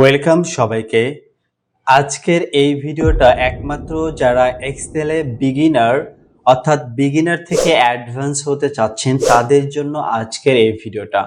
Welcome সবাইকে। আজকের এই ভিডিওটা একমাত্র যারা এক্সেলে বিগিনার অর্থাৎ বিগিনার থেকে অ্যাডভান্স হতে চাচ্ছেন, তাদের জন্য আজকের এই ভিডিওটা।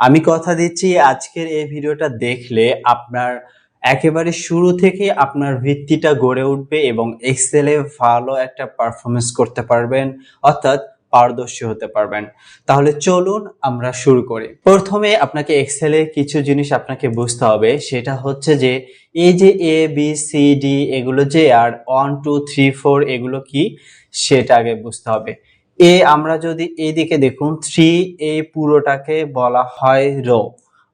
আমি কথা দিচ্ছি, আজকের এই ভিডিওটা দেখলে আপনার একেবারে শুরু থেকে আপনার ভিত্তিটা গড়ে উঠবে এবং এক্সেলে ভালো একটা পারফরমেন্স করতে পারবেন। অর্থাৎ পারদর্শী হতে পারবেন। তাহলে চলুন আমরা শুরু করি। প্রথমে আপনাকে এক্সেলে কিছু জিনিস আপনাকে বুঝতে হবে। সেটা হচ্ছে যে, এই যে এ বি সি ডি এগুলো যে আর ওয়ান টু থ্রি ফোর এগুলো কি, সেটা আগে বুঝতে হবে। এ আমরা যদি এইদিকে দেখুন থ্রি এই পুরোটাকে বলা হয় রো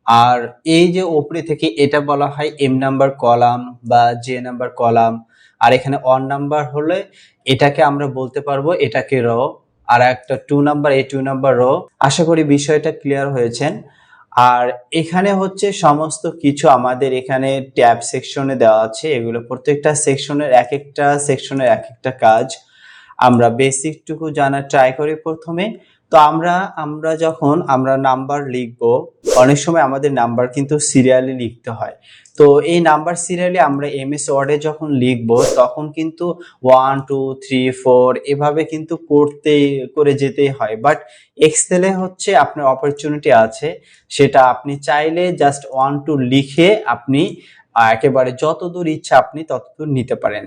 আর এই যে ওপরে থেকে এটা বলা হয় এম নাম্বার কলাম বা জে নাম্বার কলাম আর এখানে অন নাম্বার হলে এটাকে আমরা বলতে পারব এটাকে রো আর একটা টু নাম্বার এই টু নাম্বার রো আশা করি বিষয়টা ক্লিয়ার হয়েছেন। আর এখানে হচ্ছে সমস্ত কিছু আমাদের এখানে ট্যাব সেকশনে দেওয়া আছে। এগুলো প্রত্যেকটা সেকশনের এক একটা সেকশনের এক একটা কাজ আমরা বেসিকটুকু জানার ট্রাই করি প্রথমে। তো আমরা আমরা যখন, আমরা নাম্বার লিখব, অনেক সময় আমাদের নাম্বার কিন্তু সিরিয়ালি লিখতে হয়। তো এই নাম্বার সিরিয়ালি আমরা এমএস ওয়ার্ডে যখন লিখব, তখন কিন্তু ওয়ান টু থ্রি ফোর এভাবে কিন্তু করতে, করে যেতেই হয়। বাট এক্সেলে হচ্ছে আপনার অপরচুনিটি আছে। সেটা আপনি চাইলে জাস্ট ওয়ান টু লিখে আপনি একেবারে যতদূর ইচ্ছা আপনি ততদূর নিতে পারেন।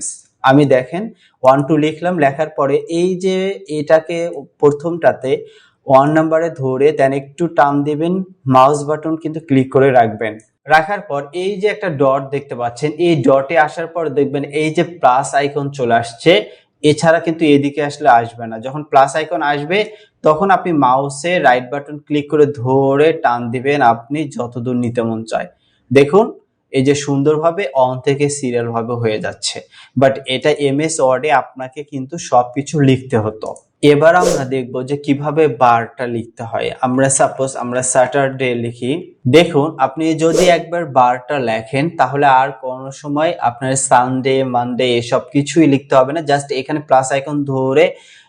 আমি দেখেন ওয়ান টু লিখলাম, লেখার পরে এই যে এটাকে প্রথমটাতে ওয়ান নাম্বারে ধরে দেন একটু টান দিবেন মাউস বাটন কিন্তু ক্লিক করে রাখবেন। রাখার পর এই যে একটা ডট দেখতে পাচ্ছেন, এই ডটে আসার পর দেখবেন এই যে প্লাস আইকন চলে আসছে, এছাড়া কিন্তু এদিকে আসলে আসবে না। যখন প্লাস আইকন আসবে, তখন আপনি মাউসে রাইট বাটন ক্লিক করে ধরে টান দিবেন, আপনি যতদূর নিতে মন চায়। দেখুন এই যে সুন্দরভাবে অন থেকে সিরিয়াল ভাবে হয়ে যাচ্ছে। বাট এটা এমএস ওয়ার্ডে আপনাকে কিন্তু সব কিছু লিখতে হতো। এবার আমরা দেখব যে কীভাবে বারটা লিখতে হয়। আমরা সাপোজ আমরা স্যাটারডে লিখি। দেখুন, আপনি যদি একবার বারটা লেখেন, তাহলে আর কোনো সময় আপনার সানডে মানডে এসব কিছুই লিখতে হবে না। জাস্ট এখানে প্লাস আইকন ধরে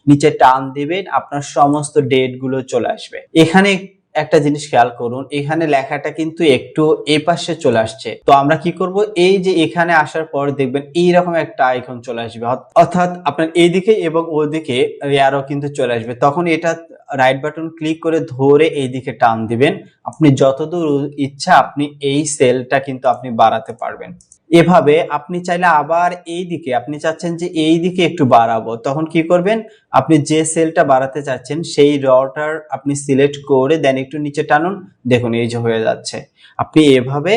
নিচে টান দিবেন, আপনার সমস্ত ডেটগুলো চলে আসবে। এখানে একটা জিনিস খেয়াল করুন, এখানে লেখাটা কিন্তু একটু এ পাশে চলে আসছে। তো আমরা কি করব? এই যে এখানে আসার পর দেখবেন এইরকম একটা আইকন চলে আসবে। অর্থাৎ আপনার এইদিকে এবং ওদিকে আরও কিন্তু চলে আসবে। তখন এটা রাইট বাটন ক্লিক করে ধরে এইদিকে টান দিবেন। আপনি যতদূর ইচ্ছা আপনি এই সেলটা কিন্তু আপনি বাড়াতে পারবেন। এভাবে আপনি চাইলে আবার এই দিকে, আপনি চাচ্ছেন যে এই দিকে একটু বাড়াবো, তখন কি করবেন? আপনি যে সেলটা বাড়াতে চাচ্ছেন, সেই রটার আপনি সিলেক্ট করে দেন একটু নিচে টানুন, দেখুন এই যে হয়ে যাচ্ছে। আপনি এভাবে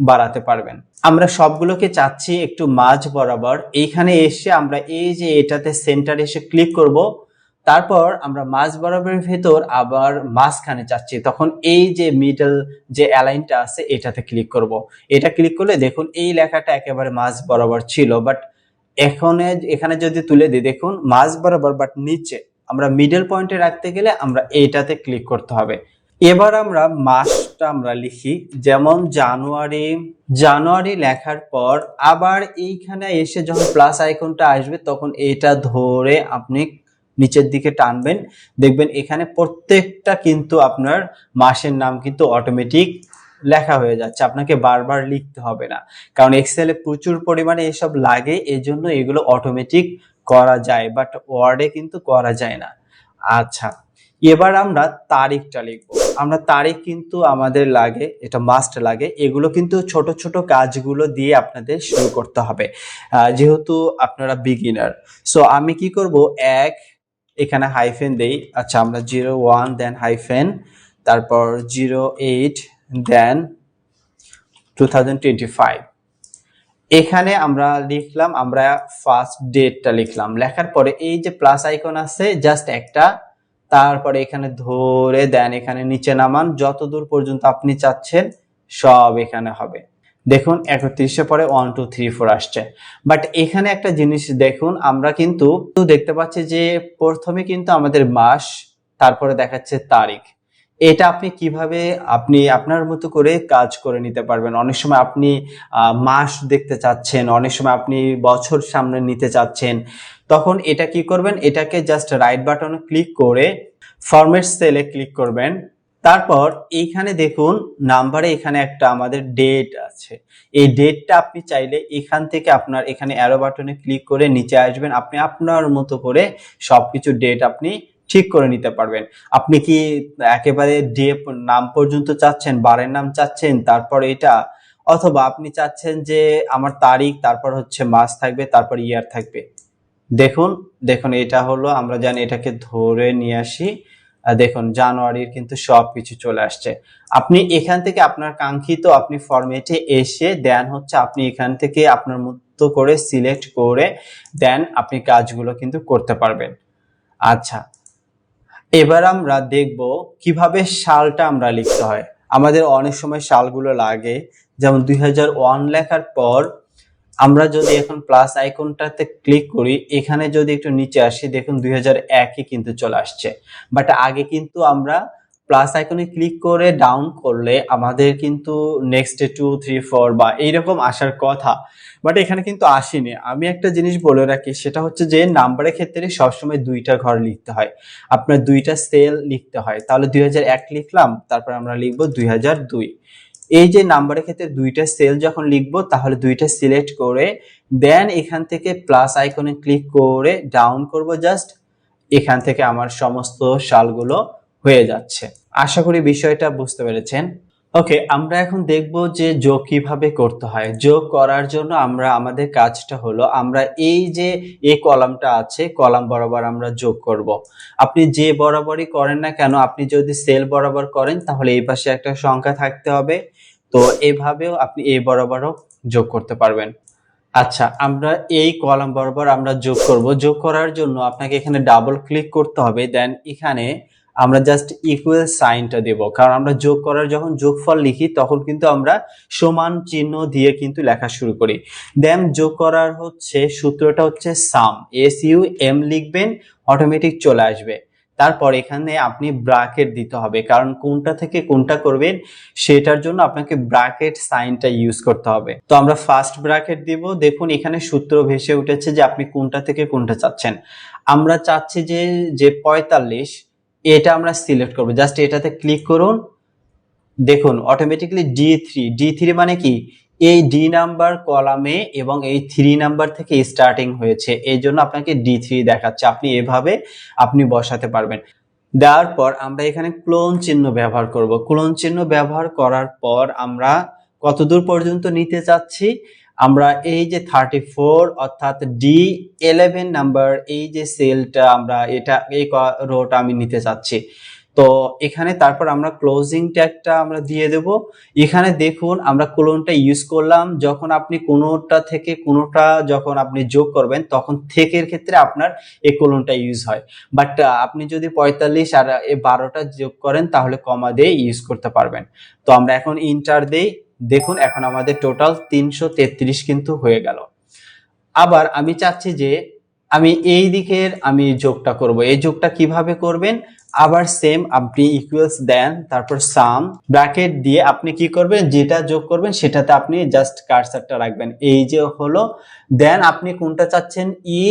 বাড়াতে পারবেন। আমরা সবগুলোকে চাচ্ছি একটু মাঝ বরাবর। এইখানে এসে আমরা এই যে এটাতে সেন্টার এসে ক্লিক করব তারপর আমরা মাঝ বরাবরের ভেতর আবার মাঝখানে চাচ্ছি তখন এই যে মিডল যে অ্যালাইনটা আছে, এটাতে ক্লিক করব। এটা ক্লিক করলে দেখুন এই লেখাটা একেবারে মাঝ বরাবর ছিল। বাট এখন, এখানে যদি তুলে দিই, দেখুন মাঝ বরাবর বাট নিচে। আমরা মিডল পয়েন্টে রাখতে গেলে আমরা এইটাতে ক্লিক করতে হবে। এবার আমরা মাসটা আমরা লিখি। যেমন জানুয়ারি জানুয়ারি লেখার পর আবার এইখানে এসে যখন প্লাস আইকনটা আসবে, তখন এটা ধরে আপনি নিচের দিকে টানবেন। দেখবেন এখানে প্রত্যেকটা কিন্তু আপনার মাসের নাম কিন্তু অটোমেটিক লেখা হয়ে যাচ্ছে। আপনাকে বারবার লিখতে হবে না। কারণ এক্সেলে প্রচুর পরিমাণে এসব লাগে, এজন্য এগুলো অটোমেটিক করা যায় বাট ওয়ার্ডে কিন্তু করা যায় না। আচ্ছা এবার আমরা তারিখটা লিখব। আমরা তারিখ কিন্তু আমাদের লাগে, এটা মাস্ট লাগে। এগুলো কিন্তু ছোট ছোট কাজগুলো দিয়ে আপনাদের শুরু করতে হবে। যেহেতু আপনারা বিগিনার সো আমি কি করব? এক এখানে হাইফেন দেই। আচ্ছা আমরা জিরো ওয়ান দেন হাইফেন তারপর জিরো এইট দেন টু এখানে আমরা লিখলাম, আমরা ফার্স্ট ডেটটা লিখলাম। লেখার পরে এই যে প্লাস আইকন আছে জাস্ট একটা, তারপরে এখানে ধরে দেন এখানে নিচে নামান। যত দূর পর্যন্ত আপনি চাচ্ছেন, সব এখানে হবে। দেখুন, একত্রিশে পরে ওয়ান টু থ্রি ফোর আসছে। বাট এখানে একটা জিনিস দেখুন, আমরা কিন্তু দেখতে পাচ্ছি যে প্রথমে কিন্তু আমাদের মাস, তারপরে দেখাচ্ছে তারিখ। এটা আপনি কীভাবে, আপনি আপনার মতো করে কাজ করে নিতে পারবেন। অনেক সময় আপনি মাস দেখতে চাচ্ছেন, অনেক সময় আপনি বছর সামনে নিতে চাচ্ছেন। তখন এটা কি করবেন? এটাকে জাস্ট রাইট বাটনে ক্লিক করে ফরম্যাট সেলে ক্লিক করবেন। তারপর এইখানে দেখুন, নাম্বারে এখানে একটা আমাদের ডেট আছে। এই ডেটটা আপনি চাইলে এখান থেকে আপনার এখানে অ্যারো বাটনে ক্লিক করে নিচে আসবেন। আপনি আপনার মতো করে সবকিছু ডেট আপনি ঠিক করে নিতে পারবেন। আপনি কি একেবারে ডে নাম পর্যন্ত চাচ্ছেন, বারের নাম চাচ্ছেন, তারপর এটা, অথবা আপনি চাচ্ছেন যে আমার তারিখ, তারপর হচ্ছে মাস থাকবে, তারপর ইয়ার থাকবে। দেখুন দেখুন, এটা হলো, আমরা জানি এটাকে ধরে নিয়ে আসি। দেখুন, জানুয়ারির কিন্তু সব কিছু চলে আসছে। আপনি এখান থেকে আপনার কাঙ্ক্ষিত আপনি ফরম্যাটে এসে দেন হচ্ছে আপনি এখান থেকে আপনার মতো করে সিলেক্ট করে দেন আপনি কাজগুলো কিন্তু করতে পারবেন। আচ্ছা এবার আমরা দেখব কীভাবে সালটা আমরা লিখতে হয়। আমাদের অনেক সময় সালগুলো লাগে, যেমন দুই লেখার পর আমরা যদি এখন প্লাস আইকনটাতে ক্লিক করি, এখানে যদি একটু নিচে আসি, দেখুন দুই হাজার একই কিন্তু চলে আসছে। বাট আগে কিন্তু আমরা প্লাস আইকনে ক্লিক করে ডাউন করলে আমাদের কিন্তু নেক্সট টু থ্রি ফোর বা এইরকম আসার কথা। বাট এখানে কিন্তু আসেনি। আমি একটা জিনিস বলে রাখি, সেটা হচ্ছে যে নাম্বারের ক্ষেত্রে সবসময় দুইটা ঘর লিখতে হয়। আপনার দুইটা সেল লিখতে হয়। তাহলে দুই হাজার এক লিখলাম, তারপর আমরা লিখব দুই হাজার দুই। এই যে নাম্বারের ক্ষেত্রে দুইটা সেল যখন লিখব, তাহলে দুইটা সিলেক্ট করে দেন এখান থেকে প্লাস আইকনে ক্লিক করে ডাউন করব জাস্ট এখান থেকে আমার সমস্ত সালগুলো হয়ে যাচ্ছে। আশা করি বিষয়টা বুঝতে পেরেছেন। ওকে আমরা এখন দেখব যে যোগ কীভাবে করতে হয়। যোগ করার জন্য আমরা, আমাদের কাজটা হলো, আমরা এই যে এই কলামটা আছে, কলাম বরাবর আমরা যোগ করব। আপনি যে বরাবরই করেন না কেন, আপনি যদি সেল বরাবর করেন, তাহলে এই পাশে একটা সংখ্যা থাকতে হবে। তো এভাবেও আপনি এই বরাবরও যোগ করতে পারবেন। আচ্ছা আমরা এই কলাম বরাবর আমরা যোগ করব। যোগ করার জন্য আপনাকে এখানে ডাবল ক্লিক করতে হবে। দেন এখানে আমরা জাস্ট ইকুয়াল সাইনটা দেব। কারণ আমরা যোগ করার যখন যোগফল লিখি, তখন কিন্তু আমরা সমান চিহ্ন দিয়ে কিন্তু লেখা শুরু করি। দেন যোগ করার হচ্ছে, সূত্রটা হচ্ছে সাম এস ইউ এম লিখবেন অটোমেটিক চলে আসবে। তারপর এখানে আপনি ব্রাকেট দিতে হবে। কারণ কোনটা থেকে কোনটা করবেন, সেটার জন্য আপনাকে ব্রাকেট সাইনটা ইউজ করতে হবে। তো আমরা ফার্স্ট ব্রাকেট দিব। দেখুন, এখানে সূত্র ভেসে উঠেছে যে আপনি কোনটা থেকে কোনটা চাচ্ছেন। আমরা চাচ্ছি যে যে পঁয়তাল্লিশ এটা আমরা সিলেক্ট করব। জাস্ট এটাতে ক্লিক করুন। দেখুন automatically D three D three মানে কি? এই ডি নাম্বার কলামে এবং এই থ্রি নাম্বার থেকে স্টার্টিং হয়েছে। এই জন্য আপনাকে ডি থ্রি দেখাচ্ছে। আপনি এভাবে আপনি বসাতে পারবেন। দেওয়ার পর আমরা এখানে ক্লোন চিহ্ন ব্যবহার করব। ক্লোন চিহ্ন ব্যবহার করার পর আমরা কতদূর পর্যন্ত নিতে চাচ্ছি? আমরা এই যে থার্টি ফোর অর্থাৎ ডি এলেভেন নাম্বার এই যে সেলটা আমরা এটা, এই রোটা আমি নিতে চাচ্ছি। তো এখানে তারপর আমরা ক্লোজিং ট্যাগটা আমরা দিয়ে দেব। এখানে দেখুন, আমরা কোলনটা ইউজ করলাম। যখন আপনি কোনোটা থেকে কোনোটা যখন আপনি যোগ করবেন, তখন থেকের ক্ষেত্রে আপনার এই কোলনটা ইউজ হয়। বাট আপনি যদি পঁয়তাল্লিশ আর এই বারোটা যোগ করেন, তাহলে কমা দিয়ে ইউজ করতে পারবেন। তো আমরা এখন ইন্টার দেই। দেখুন, এখন আমাদের টোটাল তিনশো তেত্রিশ কিন্তু হয়ে গেল। আবার আমি চাচ্ছি যে আমি এই দিকের আমি যোগটা করব। এই যোগটা কীভাবে করবেন? আবার সেম আপনি ইকুয়ালস দেন, তারপর সাম ব্র্যাকেট দিয়ে আপনি কি করবেন? যেটা যোগ করবেন, সেটাতে আপনি জাস্ট কারসারটা রাখবেন। এই যে হলো দেন আপনি কোনটা চাচ্ছেন? ই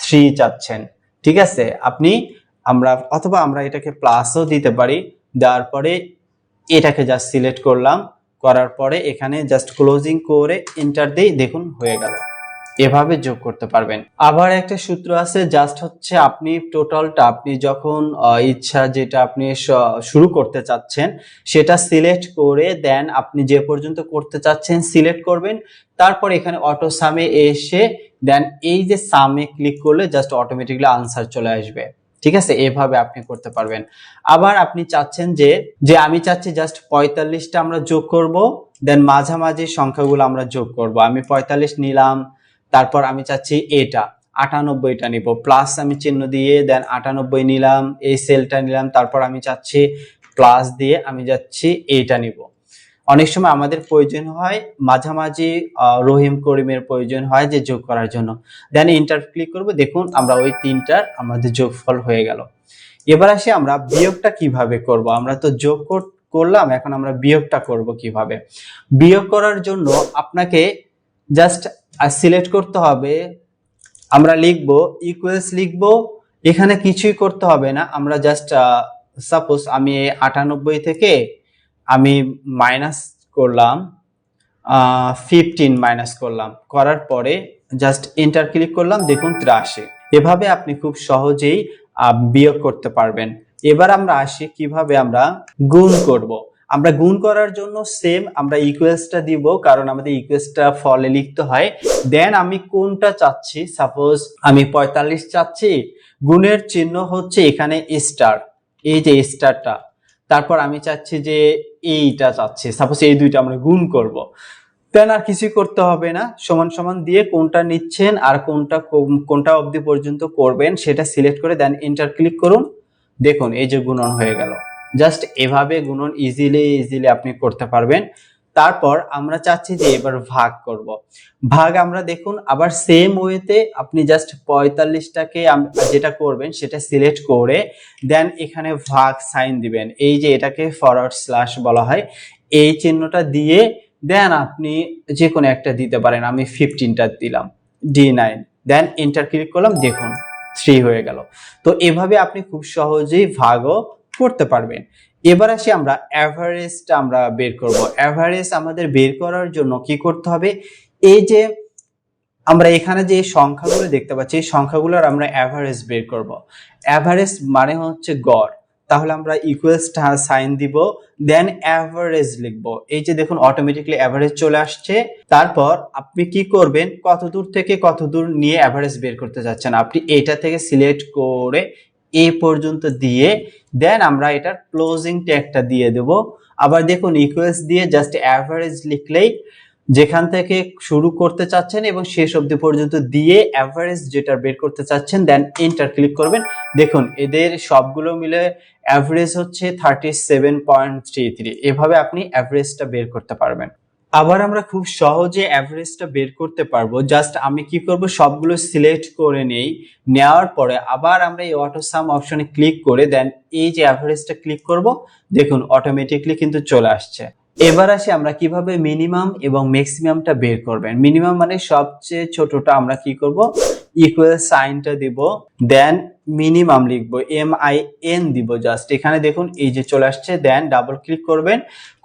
থ্রি চাচ্ছেন। ঠিক আছে? আপনি আমরা, অথবা আমরা এটাকে প্লাসও দিতে পারি। দেওয়ার পরে এটাকে জাস্ট সিলেক্ট করলাম। করার পরে এখানে জাস্ট ক্লোজিং করে এন্টার দিই দেখুন হয়ে গেল। এভাবে যোগ করতে পারবেন। আবার একটা সূত্র আছে জাস্ট হচ্ছে আপনি টোটালটা আপনি যখন ইচ্ছা যেটা আপনি শুরু করতে চাচ্ছেন, সেটা সিলেক্ট করে দেন আপনি যে পর্যন্ত করতে চাচ্ছেন সিলেক্ট করবেন। তারপর এখানে অটো সামে এসে দেন এই যে সামে ক্লিক করলে জাস্ট অটোমেটিকলি আনসার চলে আসবে। ঠিক আছে? এভাবে আপনি করতে পারবেন। আবার আপনি চাচ্ছেন যে যে আমি চাচ্ছি জাস্ট পঁয়তাল্লিশটা আমরা যোগ করব দেন মাঝামাঝি সংখ্যাগুলো আমরা যোগ করব। আমি পঁয়তাল্লিশ নিলাম, তারপর আমি চাচ্ছি এটা, আটানব্বইটা নিব। প্লাস আমি চিহ্ন দিয়ে দেন আটানব্বই নিলাম, এই সেলটা নিলাম, তারপর আমি চাচ্ছি প্লাস দিয়ে আমি যাচ্ছি এইটা নিব। অনেক সময় আমাদের প্রয়োজন হয় মাঝামাঝি রহিম করিমের প্রয়োজন হয় যে যোগ করার জন্য। দেন ইন্টার ক্লিক করব, দেখুন আমরা ওই তিনটার আমাদের যোগফল হয়ে গেল। এবার আসি আমরা বিয়োগটা কীভাবে করব? আমরা তো যোগ করলাম, এখন আমরা বিয়োগটা করব কীভাবে? বিয়োগ করার জন্য আপনাকে জাস্ট সিলেক্ট করতে হবে। আমরা লিখব ইকুয়ালস লিখব, এখানে কিছুই করতে হবে না। আমরা জাস্ট সাপোজ আমি আটানব্বই থেকে আমি মাইনাস করলাম ফিফটিন মাইনাস করলাম। করার পরে জাস্ট এন্টার ক্লিক করলাম, দেখুন ত্রাশি এভাবে আপনি খুব সহজেই বিয়োগ করতে পারবেন। এবার আমরা আসি কীভাবে আমরা গুণ করব। আমরা গুণ করার জন্য সেম আমরা ইকুয়েলসটা দিব, কারণ আমাদের ইকুয়েলসটা ফলে লিখতে হয়। দেন আমি কোনটা চাচ্ছি? সাপোজ আমি পঁয়তাল্লিশ চাচ্ছি, গুণের চিহ্ন হচ্ছে এখানে স্টার এই যে স্টারটা তারপর আমি চাচ্ছি যে এইটা যাচ্ছে সাপোজ এই দুইটা আমরা গুণ করব। দেন আর কিছু করতে হবে না। সমান সমান দিয়ে কোনটা নিচ্ছেন আর কোনটা কোন- কোনটা অবধি পর্যন্ত করবেন সেটা সিলেক্ট করে দেন এন্টার ক্লিক করুন। দেখুন, এই যে গুণন হয়ে গেল। জাস্ট এভাবে গুণন ইজিলি ইজিলি আপনি করতে পারবেন। তারপর আমরা চাচ্ছি যে এবার ভাগ করব। ভাগ আমরা দেখুন, আবার সেম ওয়েতে আপনি জাস্ট পঁয়তাল্লিশটাকে যেটা করবেন সেটা সিলেক্ট করে দেন এখানে ভাগ সাইন দিবেন। এই যে এটাকে ফরওয়ার্ড স্ল্যাশ বলা হয়, এই চিহ্নটা দিয়ে দেন আপনি যে কোনো একটা দিতে পারেন। আমি ফিফটিনটা দিলাম D nine then enter click করলাম, দেখুন থ্রি হয়ে গেল। তো এভাবে আপনি খুব সহজেই ভাগও করতে পারবেন। এবার আসি আমরা অ্যাভারেজটা আমরা বের করব। অ্যাভারেজ আমাদের বের করার জন্য কি করতে হবে? এই যে আমরা এখানে যে সংখ্যাগুলো দেখতে পাচ্ছি, এই সংখ্যাগুলোর আমরা অ্যাভারেজ বের করব। অ্যাভারেজ মানে হচ্ছে গড়। তাহলে আমরা ইকুয়ালস সাইন দিব দেন অ্যাভারেজ লিখব। এই যে দেখুন অটোমেটিকলি অ্যাভারেজ চলে আসছে। তারপর আপনি কি করবেন? কত দূর থেকে কত দূর নিয়ে অ্যাভারেজ বের করতে যাচ্ছেন? আপনি এটা থেকে সিলেক্ট করে এ পর্যন্ত দিয়ে দেন আমরা এটার ক্লোজিং ট্যাগটা দিয়ে দেব। আবার দেখুন ইকুয়ালস দিয়ে জাস্ট অ্যাভারেজ লিখলেই যেখান থেকে শুরু করতে চাচ্ছেন এবং শেষ অবধি পর্যন্ত দিয়ে অ্যাভারেজ যেটা বের করতে চাচ্ছেন দেন এন্টার ক্লিক করবেন। দেখুন, এদের সবগুলো মিলে অ্যাভারেজ হচ্ছে thirty seven point three three এভাবে আপনি অ্যাভারেজটা বের করতে পারবেন। আবার আমরা খুব সহজে অ্যাভারেজটা বের করতে পারব। জাস্ট আমি কি করব? সবগুলো সিলেক্ট করে নেই। নেওয়ার পরে আবার আমরা এই অটো সাম অপশনে ক্লিক করে দেন এই যে অ্যাভারেজটা ক্লিক করব, দেখুন অটোমেটিকলি কিন্তু চলে আসছে। এবার আসি আমরা কীভাবে মিনিমাম এবং ম্যাক্সিমামটা বের করবেন। মিনিমাম মানে সবচেয়ে ছোটটা আমরা কি করব? ইকুয়াল সাইনটা দিব দেন মিনিমাম লিখব এম আই এন দিব জাস্ট এখানে দেখুন, এই যে চলে আসছে দেন ডাবল ক্লিক করবেন।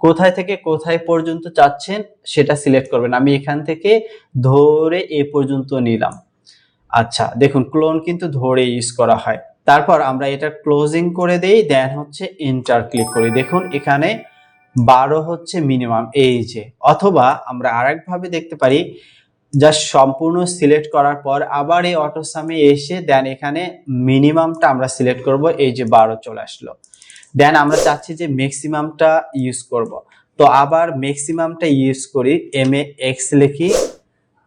কোথায় থেকে কোথায় পর্যন্ত চাচ্ছেন, সেটা সিলেক্ট করবেন। আমি এখান থেকে ধরে এ পর্যন্ত নিলাম। আচ্ছা দেখুন ক্লোন কিন্তু ধরে ইউজ করা হয়। তারপর আমরা এটা ক্লোজিং করে দেই দেন হচ্ছে এন্টার ক্লিক করি। দেখুন, এখানে বারো হচ্ছে মিনিমাম এই যে। অথবা আমরা আরেকভাবে দেখতে পারি জাস্ট সম্পূর্ণ সিলেক্ট করার পর আবার এই অটোসামে এসে দেন এখানে মিনিমামটা আমরা সিলেক্ট করব, এই যে বারো চলে আসলো। দেন আমরা চাচ্ছি যে ম্যাক্সিমামটা ইউজ করব। তো আবার ম্যাক্সিমামটা ইউজ করি, এম এ এক্স লিখি।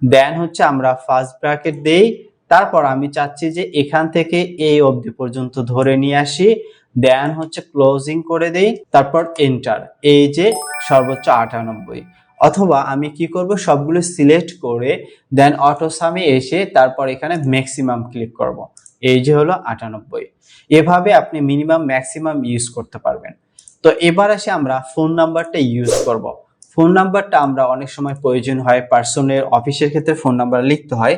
দেন হচ্ছে আমরা ফার্স্ট ব্র্যাকেট দেই। তারপর আমি চাচ্ছি যে এখান থেকে এই অবধি পর্যন্ত ধরে নিয়ে আসি। দেন হচ্ছে ক্লোজিং করে দেই। তারপর এন্টার। এই যে সর্বোচ্চ আটানব্বই। অথবা আমি কি করব? সবগুলো সিলেক্ট করে দেন অটোসামে এসে তারপর এখানে ম্যাক্সিমাম ক্লিক করব। এই যে হলো আটানব্বই। এভাবে আপনি মিনিমাম, ম্যাক্সিমাম ইউজ করতে পারবেন। তো এবার আসে আমরা ফোন নাম্বারটা ইউজ করব। ফোন নাম্বারটা আমরা অনেক সময় প্রয়োজন হয় পার্সনের অফিসের ক্ষেত্রে ফোন নাম্বার লিখতে হয়।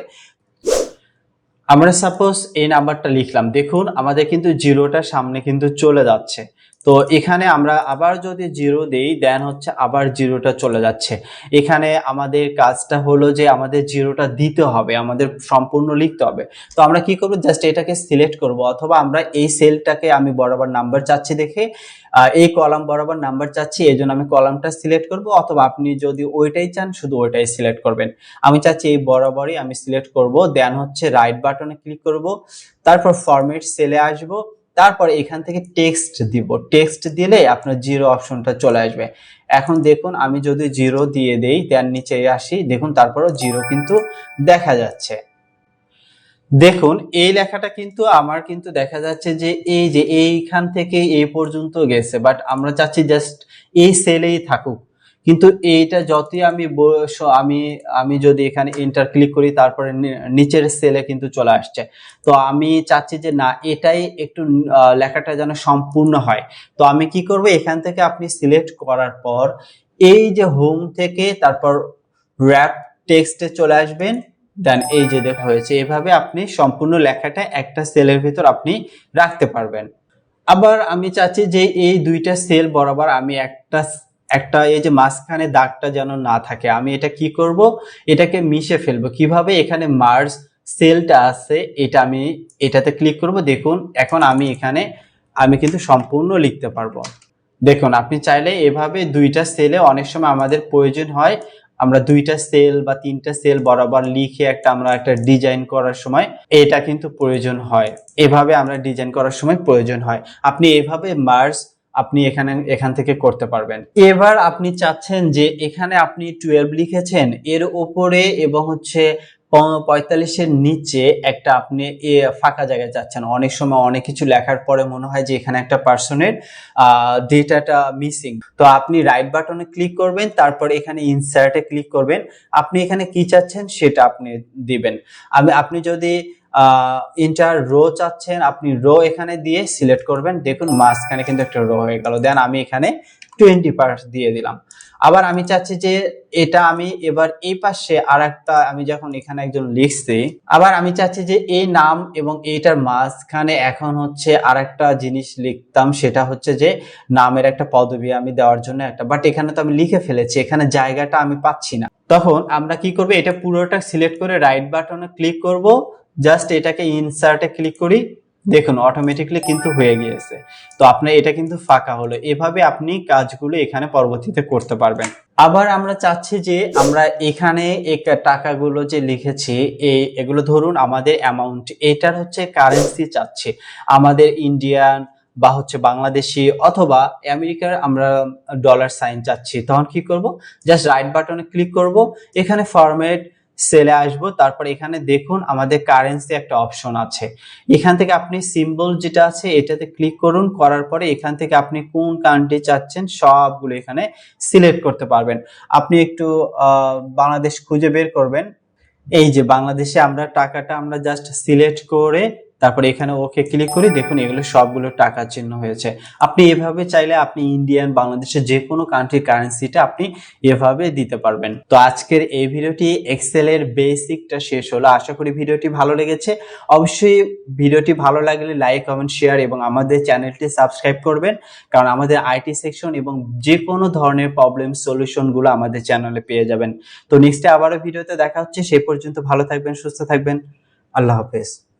আমরা সাপোজ এই নাম্বারটা লিখলাম। দেখুন, আমাদের কিন্তু জিরোটা সামনে কিন্তু চলে যাচ্ছে। তো এখানে আমরা আবার যদি জিরো দেই দেন হচ্ছে আবার জিরোটা চলে যাচ্ছে। এখানে আমাদের কাজটা হলো যে আমাদের জিরোটা দিতে হবে, আমাদের সম্পূর্ণ লিখতে হবে। তো আমরা কি করব? জাস্ট এটাকে সিলেক্ট করব, অথবা আমরা এই সেলটাকে আমি বরাবর নাম্বার চাচ্ছি দেখে এই কলাম বরাবর নাম্বার চাচ্ছি, এই জন্য আমি কলামটা সিলেক্ট করব, অথবা আপনি যদি ওইটাই চান, শুধু ওইটাই সিলেক্ট করবেন। আমি চাচ্ছি এই বরাবরই আমি সিলেক্ট করব দেন হচ্ছে রাইট বাটনে ক্লিক করব, তারপর ফরম্যাট সেলে আসব তারপর এখান থেকে টেক্সট দিব। টেক্সট দিলে আপনার জিরো অপশনটা চলে আসবে। এখন দেখুন, আমি যদি জিরো দিয়ে দেই দেন নিচে আসি, দেখুন তারপরও জিরো কিন্তু দেখা যাচ্ছে। দেখুন, এই লেখাটা কিন্তু, আমার কিন্তু দেখা যাচ্ছে যে, এই যে, এইখান থেকে এই পর্যন্ত গেছে বাট আমরা চাচ্ছি জাস্ট এই সেলেই থাকুক। কিন্তু এইটা যতই আমি আমি আমি যদি এখানে এন্টার ক্লিক করি, তারপরে নিচের সেলে কিন্তু চলে আসছে। তো আমি চাচ্ছি যে না, এটাই একটু লেখাটা যেন সম্পূর্ণ হয়। তো আমি কি করব? এখান থেকে আপনি সিলেক্ট করার পর এই যে হোম থেকে তারপর র্যাপ টেক্সটে চলে আসবেন। দেন এই যে দেখা হয়েছে, এভাবে আপনি সম্পূর্ণ লেখাটা একটা সেলের ভিতর আপনি রাখতে পারবেন। আবার আমি চাচ্ছি যে এই দুইটা সেল বরাবর আমি একটা একটা এই যে মাঝখানে দাগটা যেন না থাকে, আমি এটা কি করব? এটাকে মিশে ফেলব। কীভাবে? এখানে মার্জ সেলটা আছে, এটা আমি এটাতে ক্লিক করব। দেখুন, এখন আমি এখানে, আমি কিন্তু সম্পূর্ণ লিখতে পারব। দেখুন, আপনি চাইলে এভাবে দুইটা সেলে অনেক সময় আমাদের প্রয়োজন হয়, আমরা দুইটা সেল বা তিনটা সেল বরাবর লিখে একটা, আমরা একটা ডিজাইন করার সময় এটা কিন্তু প্রয়োজন হয়। এভাবে আমরা ডিজাইন করার সময় প্রয়োজন হয়। আপনি এভাবে মার্জ আপনি এখানে, এখান থেকে করতে পারবেন। এবার আপনি চাচ্ছেন যে এখানে আপনি টুয়েলভ লিখেছেন, এর উপরে এবং হচ্ছে পঁয়তাল্লিশের নিচে একটা আপনি এ ফাঁকা জায়গায় যাচ্ছেন। অনেক সময় অনেক কিছু লেখার পরে মনে হয় যে এখানে একটা পার্সনের ডেটাটা মিসিং তো আপনি রাইট বাটনে ক্লিক করবেন, তারপরে এখানে ইনসার্টে ক্লিক করবেন। আপনি এখানে কি চাচ্ছেন সেটা আপনি দিবেন। আমি, আপনি যদি ইন্টার রো চাচ্ছেন, আপনি রো এখানে দিয়ে সিলেক্ট করবেন। দেখুন, মাঝখানে কিন্তু একটা রো হয়ে গেল। দেন আমি এখানে টোয়েন্টি পার্স দিয়ে দিলাম। আবার আমি চাচ্ছি যে এটা আমি এবার এই পাশে আর একটা আমি যখন এখানে একজন লিখছি, আবার আমি চাচ্ছি যে এই নাম এবং এইটার মাঝখানে এখন হচ্ছে আর একটা জিনিস লিখতাম, সেটা হচ্ছে যে নামের একটা পদবি আমি দেওয়ার জন্য একটা। বাট এখানে তো আমি লিখে ফেলেছি, এখানে জায়গাটা আমি পাচ্ছি না। তখন আমরা কি করব, এটা পুরোটা সিলেক্ট করে রাইট বাটনে ক্লিক করব। জাস্ট এটাকে ইনসার্টে ক্লিক করি, দেখুন অটোমেটিকলি কিন্তু হয়ে গিয়েছে। তো আপনার এটা কিন্তু ফাঁকা হলো। এভাবে আপনি কাজগুলো এখানে পরবর্তীতে করতে পারবেন। আবার আমরা চাচ্ছি যে আমরা এখানে এই টাকাগুলো যে লিখেছি এই এগুলো ধরুন আমাদের অ্যামাউন্ট এটার হচ্ছে কারেন্সি চাচ্ছে। আমাদের ইন্ডিয়ান বা হচ্ছে বাংলাদেশি অথবা আমেরিকার আমরা ডলার সাইন চাচ্ছি। তখন কি করব? জাস্ট রাইট বাটনে ক্লিক করব। এখানে ফরম্যাট সেলে আসব, তারপর এখানে দেখুন আমাদের কারেন্সি একটা অপশন আছে। এখান থেকে আপনি সিম্বল যেটা আছে, এটাতে ক্লিক করুন, করার পরে এখান থেকে আপনি কোন কান্ট্রি চাচ্ছেন, সবগুলো এখানে সিলেক্ট করতে পারবেন। আপনি একটু বাংলাদেশ খুঁজে বের করবেন। এই যে বাংলাদেশে আমরা টাকাটা আমরা জাস্ট সিলেক্ট করে তারপরে এখানে ওকে ক্লিক করি দেখুন এগুলো সবগুলো টাকার চিহ্ন হয়েছে। আপনি এভাবে চাইলে আপনি ইন্ডিয়ান বাংলাদেশের যে কোনো কান্ট্রির কারেন্সিটা আপনি এভাবে দিতে পারবেন। তো আজকের এই ভিডিওটি এক্সেল এর বেসিকটা শেষ হলো। আশা করি ভিডিওটি ভালো লেগেছে। অবশ্যই ভিডিওটি ভালো লাগলে লাইক কমেন্ট শেয়ার এবং আমাদের চ্যানেলটি সাবস্ক্রাইব করবেন। কারণ আমাদের আইটি সেকশন এবং যে কোনো ধরনের প্রবলেম সলিউশনগুলো আমাদের চ্যানেলে পেয়ে যাবেন। তো নেক্সটে আবারও ভিডিওতে দেখা হচ্ছে। সে পর্যন্ত ভালো থাকবেন, সুস্থ থাকবেন। আল্লাহ হাফেজ।